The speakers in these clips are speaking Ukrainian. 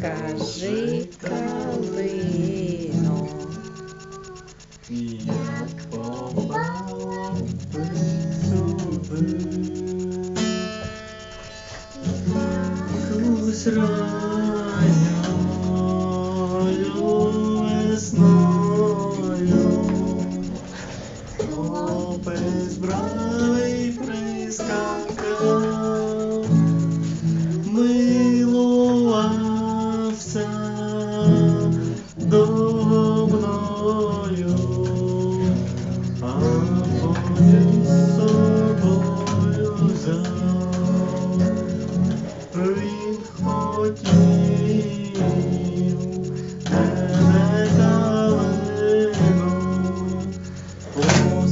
Кажи калино. Як попала ти сюди, якусь ранньою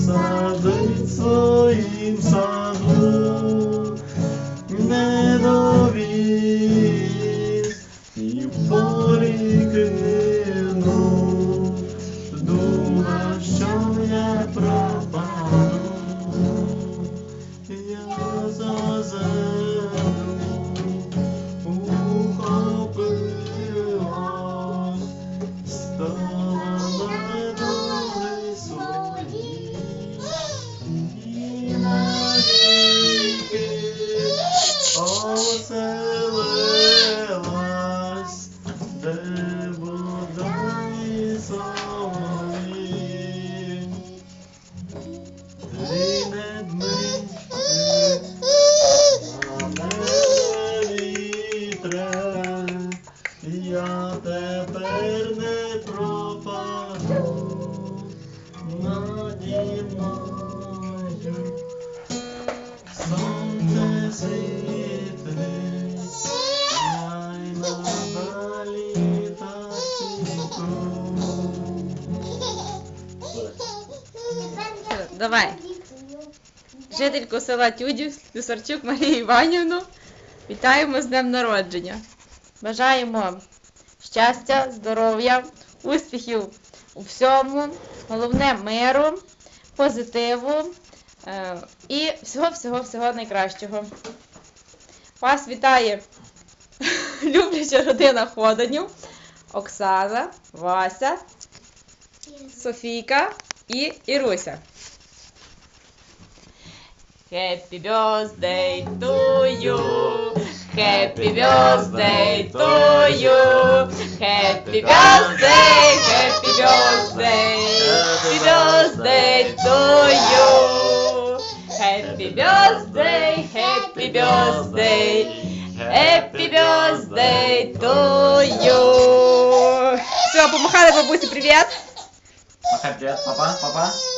sa zoy tsoy im sa Uh! Давай. Жительку села Тюдів Слюсарчук Марію Іванівну. Вітаємо з днем народження. Бажаємо щастя, здоров'я, успіхів у всьому, головне миру, позитиву е, і всього-всього-всього найкращого. Вас вітає любляча родина Ходанів, Оксана, Вася, Софійка і Іруся. Happy birthday to you. Happy birthday to you. Happy birthday, happy birthday. Happy birthday to you. Happy birthday, happy birthday. Happy birthday to you. Все, помахали бабусі привіт. Махай привет, папа, папа.